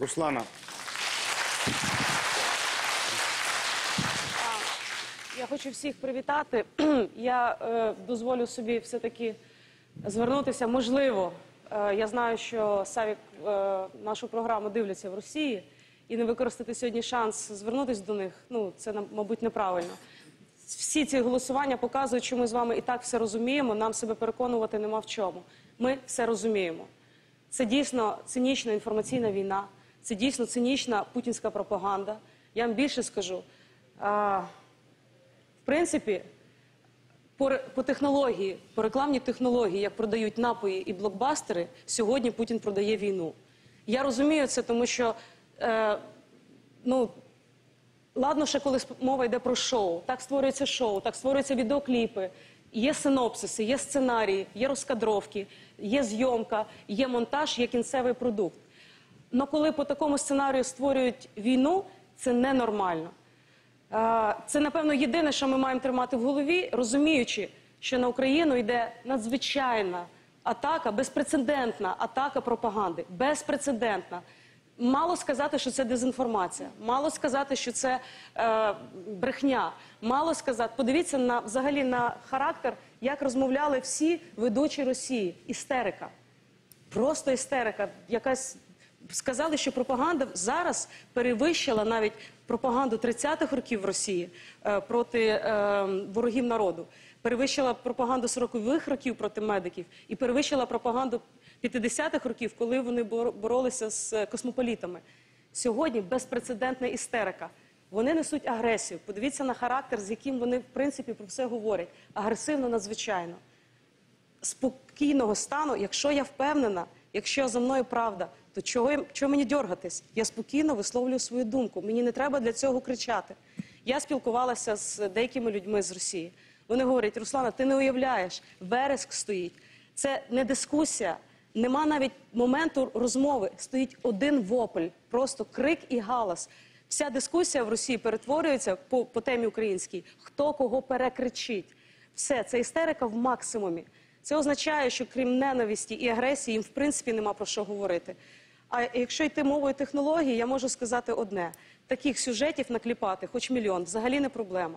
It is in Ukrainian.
Руслана, Я хочу всіх привітати. Я е, дозволю собі все-таки звернутися. Можливо, е, я знаю, що Савік е, нашу програму дивляться в Росії, і не використати сьогодні шанс звернутися до них. Ну це мабуть, неправильно. Всі ці голосування показують, що ми з вами і так все розуміємо. Нам себе переконувати нема в чому. Ми все розуміємо. Це дійсно цинічна інформаційна війна, це дійсно цинічна путінська пропаганда. Я вам більше скажу. В принципі, по, по технології, по рекламній технології, як продають напої і блокбастери, сьогодні Путін продає війну. Я розумію це, тому що е, ну, ладно, ще коли мова йде про шоу, так створюється шоу, так створюються відеокліпи, є синопсиси, є сценарії, є розкадровки, є зйомка, є монтаж, є кінцевий продукт. Але коли по такому сценарію створюють війну, це ненормально. Це, напевно, єдине, що ми маємо тримати в голові, розуміючи, що на Україну йде надзвичайна атака, безпрецедентна атака пропаганди. Безпрецедентна. Мало сказати, що це дезінформація, мало сказати, що це е, брехня. Мало сказати, подивіться на взагалі на характер, як розмовляли всі ведучі Росії. Істерика. Просто істерика. Якась сказали, що пропаганда зараз перевищила навіть пропаганду 30-х років в Росії е, проти е, ворогів народу, перевищила пропаганду 40-х років проти медиків і перевищила пропаганду 50-х років, коли вони бор- боролися з е, космополітами. Сьогодні безпрецедентна істерика. Вони несуть агресію. Подивіться на характер, з яким вони в принципі про все говорять. Агресивно надзвичайно спокійного стану, якщо я впевнена, якщо за мною правда, то чого, чого мені дергатись? Я спокійно висловлюю свою думку. Мені не треба для цього кричати. Я спілкувалася з деякими людьми з Росії. Вони говорять: Руслана, ти не уявляєш, вереск стоїть. Це не дискусія, нема навіть моменту розмови. Стоїть один вопль, просто крик і галас. Вся дискусія в Росії перетворюється по, по темі українській, хто кого перекричить. Все, це істерика в максимумі. Це означає, що крім ненависті і агресії їм в принципі нема про що говорити. А якщо йти мовою технології, я можу сказати одне: таких сюжетів накліпати, хоч мільйон, взагалі не проблема.